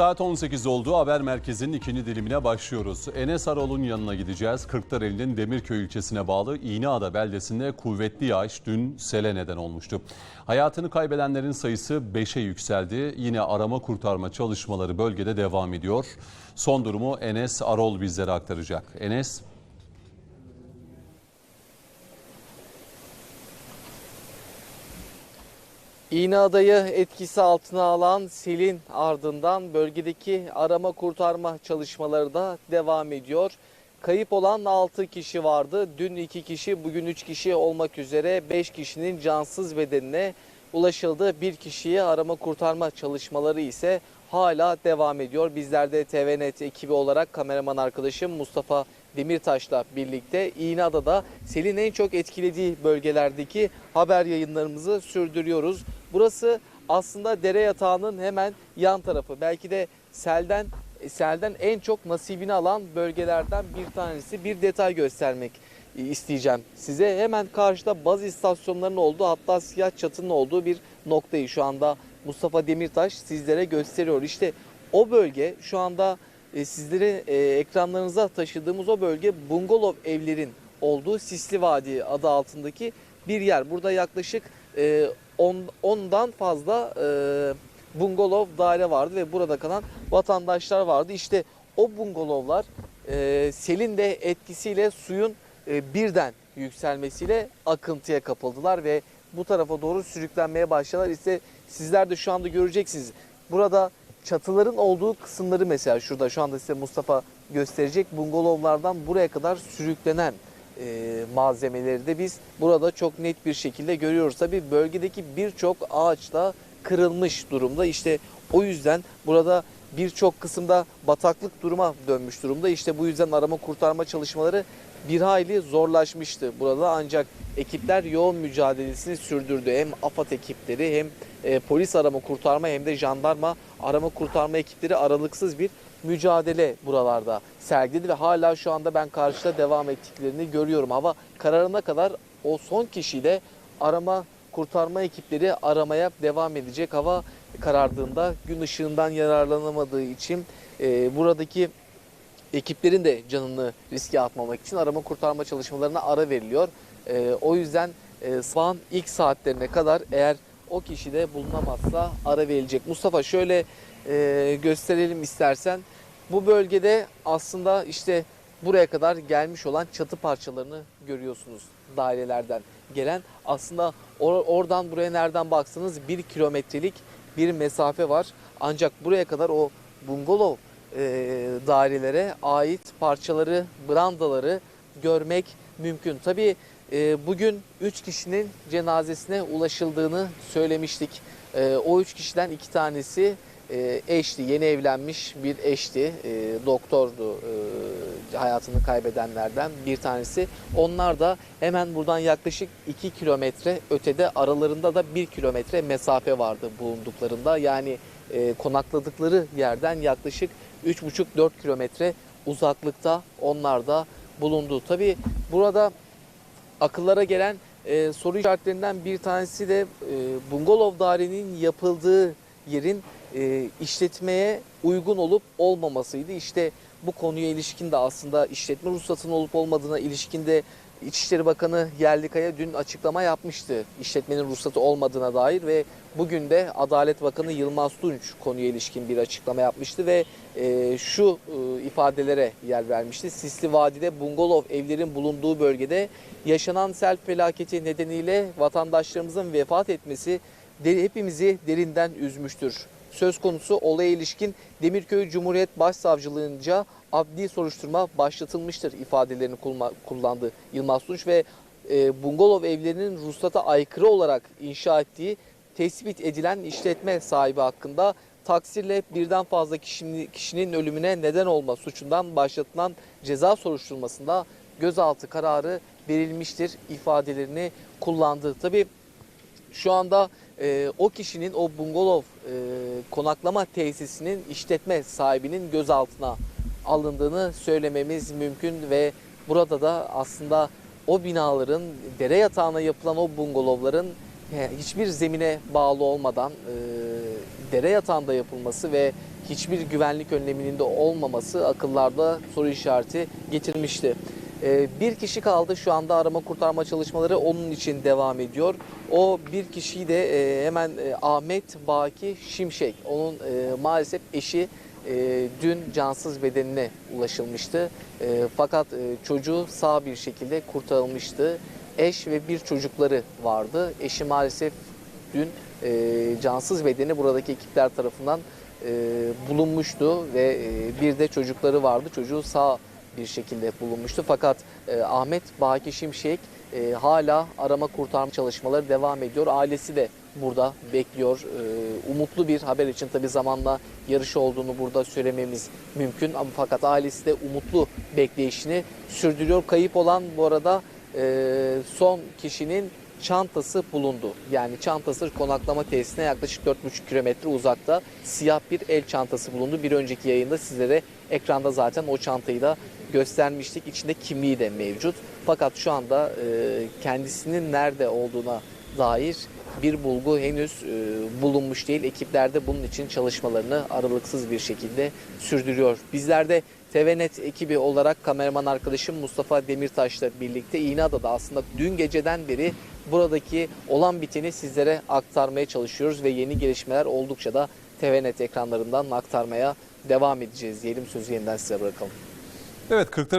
Saat 18 oldu. Haber merkezinin ikinci dilimine başlıyoruz. Enes Arol'un yanına gideceğiz. Kırklareli'nin Demirköy ilçesine bağlı İğneada beldesinde kuvvetli yağış dün sele neden olmuştu. Hayatını kaybedenlerin sayısı 5'e yükseldi. Yine arama kurtarma çalışmaları bölgede devam ediyor. Son durumu Enes Arol bizlere aktaracak. Enes İğneada'yı etkisi altına alan selin ardından bölgedeki arama kurtarma çalışmaları da devam ediyor. Kayıp olan 6 kişi vardı. Dün 2 kişi, bugün 3 kişi olmak üzere 5 kişinin cansız bedenine ulaşıldı. Bir kişiyi arama kurtarma çalışmaları ise hala devam ediyor. Bizler de TVNet ekibi olarak kameraman arkadaşım Mustafa Demirtaş'la birlikte İğneada'da selin en çok etkilediği bölgelerdeki haber yayınlarımızı sürdürüyoruz. Burası aslında dere yatağının hemen yan tarafı. Belki de selden selden en çok nasibini alan bölgelerden bir tanesi. Bir detay göstermek isteyeceğim size. Hemen karşıda baz istasyonlarının olduğu hatta siyah çatının olduğu bir noktayı şu anda Mustafa Demirtaş sizlere gösteriyor. İşte o bölge şu anda e, sizlere e, ekranlarınıza taşıdığımız o bölge bungalov evlerin olduğu Sisli Vadi adı altındaki bir yer. Burada yaklaşık e, 10'dan fazla e, bungalov daire vardı ve burada kalan vatandaşlar vardı. İşte o bungalovlar e, selin de etkisiyle suyun e, birden yükselmesiyle akıntıya kapıldılar ve bu tarafa doğru sürüklenmeye başladılar. İşte sizler de şu anda göreceksiniz. Burada çatıların olduğu kısımları mesela şurada şu anda size Mustafa gösterecek bungalovlardan buraya kadar sürüklenen e, malzemeleri de biz burada çok net bir şekilde görüyoruz. Tabi bölgedeki birçok ağaç da kırılmış durumda. İşte o yüzden burada birçok kısımda bataklık duruma dönmüş durumda. İşte bu yüzden arama kurtarma çalışmaları bir hayli zorlaşmıştı burada ancak ekipler yoğun mücadelesini sürdürdü. Hem AFAD ekipleri hem e, polis arama kurtarma hem de jandarma arama kurtarma ekipleri aralıksız bir mücadele buralarda sergiledi ve hala şu anda ben karşıda devam ettiklerini görüyorum. Hava kararına kadar o son kişiyi de arama kurtarma ekipleri aramaya devam edecek. Hava karardığında gün ışığından yararlanamadığı için e, buradaki ekiplerin de canını riske atmamak için arama kurtarma çalışmalarına ara veriliyor. E, o yüzden e, sabahın ilk saatlerine kadar eğer o kişi de bulunamazsa ara verilecek. Mustafa şöyle e, gösterelim istersen. Bu bölgede aslında işte buraya kadar gelmiş olan çatı parçalarını görüyorsunuz dairelerden gelen. Aslında or- oradan buraya nereden baksanız bir kilometrelik bir mesafe var. Ancak buraya kadar o bungalov e, dairelere ait parçaları, brandaları görmek mümkün. Tabii e, bugün 3 kişinin cenazesine ulaşıldığını söylemiştik. E, o 3 kişiden 2 tanesi e, eşti, yeni evlenmiş bir eşti, e, doktordu e, hayatını kaybedenlerden bir tanesi. Onlar da hemen buradan yaklaşık 2 kilometre ötede aralarında da 1 kilometre mesafe vardı bulunduklarında. Yani e, konakladıkları yerden yaklaşık 3,5-4 kilometre uzaklıkta onlar da bulundu. Tabi burada akıllara gelen e, soru işaretlerinden bir tanesi de e, bungalov dairenin yapıldığı yerin e, işletmeye uygun olup olmamasıydı. İşte bu konuya ilişkin de aslında işletme ruhsatının olup olmadığına ilişkin de İçişleri Bakanı Yerlikaya dün açıklama yapmıştı. İşletmenin ruhsatı olmadığına dair ve bugün de Adalet Bakanı Yılmaz Tunç konuya ilişkin bir açıklama yapmıştı ve e, şu e, ifadelere yer vermişti. Sisli Vadi'de bungalov evlerin bulunduğu bölgede yaşanan sel felaketi nedeniyle vatandaşlarımızın vefat etmesi hepimizi derinden üzmüştür. Söz konusu olaya ilişkin Demirköy Cumhuriyet Başsavcılığınca adli soruşturma başlatılmıştır ifadelerini kullandı Yılmaz Tunç ve e, bungalov evlerinin ruhsata aykırı olarak inşa ettiği tespit edilen işletme sahibi hakkında taksirle birden fazla kişinin, ölümüne neden olma suçundan başlatılan ceza soruşturmasında gözaltı kararı verilmiştir ifadelerini kullandı. Tabii şu anda e, o kişinin o bungalov e, konaklama tesisinin işletme sahibinin gözaltına alındığını söylememiz mümkün ve burada da aslında o binaların dere yatağına yapılan o bungalovların e, hiçbir zemine bağlı olmadan e, dere yatağında yapılması ve hiçbir güvenlik önleminin de olmaması akıllarda soru işareti getirmişti. Ee, Bir kişi kaldı şu anda arama kurtarma çalışmaları onun için devam ediyor. O bir kişiyi de e, hemen e, Ahmet Baki Şimşek onun e, maalesef eşi dün cansız bedenine ulaşılmıştı. Fakat çocuğu sağ bir şekilde kurtarılmıştı. Eş ve bir çocukları vardı. Eşi maalesef dün cansız bedeni buradaki ekipler tarafından bulunmuştu ve bir de çocukları vardı. Çocuğu sağ bir şekilde bulunmuştu. Fakat e, Ahmet Baki Şimşek e, hala arama kurtarma çalışmaları devam ediyor. Ailesi de burada bekliyor. E, umutlu bir haber için tabi zamanla yarışı olduğunu burada söylememiz mümkün. Ama fakat ailesi de umutlu bekleyişini sürdürüyor. Kayıp olan bu arada e, son kişinin çantası bulundu. Yani çantası konaklama tesisine yaklaşık 4,5 kilometre uzakta siyah bir el çantası bulundu. Bir önceki yayında sizlere ekranda zaten o çantayı da göstermiştik. İçinde kimliği de mevcut. Fakat şu anda e, kendisinin nerede olduğuna dair bir bulgu henüz e, bulunmuş değil. Ekipler de bunun için çalışmalarını aralıksız bir şekilde sürdürüyor. Bizler de TVNet ekibi olarak kameraman arkadaşım Mustafa Demirtaş'la birlikte İğneada'da aslında dün geceden beri buradaki olan biteni sizlere aktarmaya çalışıyoruz ve yeni gelişmeler oldukça da TVNet ekranlarından aktarmaya devam edeceğiz diyelim. Sözü yeniden size bırakalım. Evet Kırklareli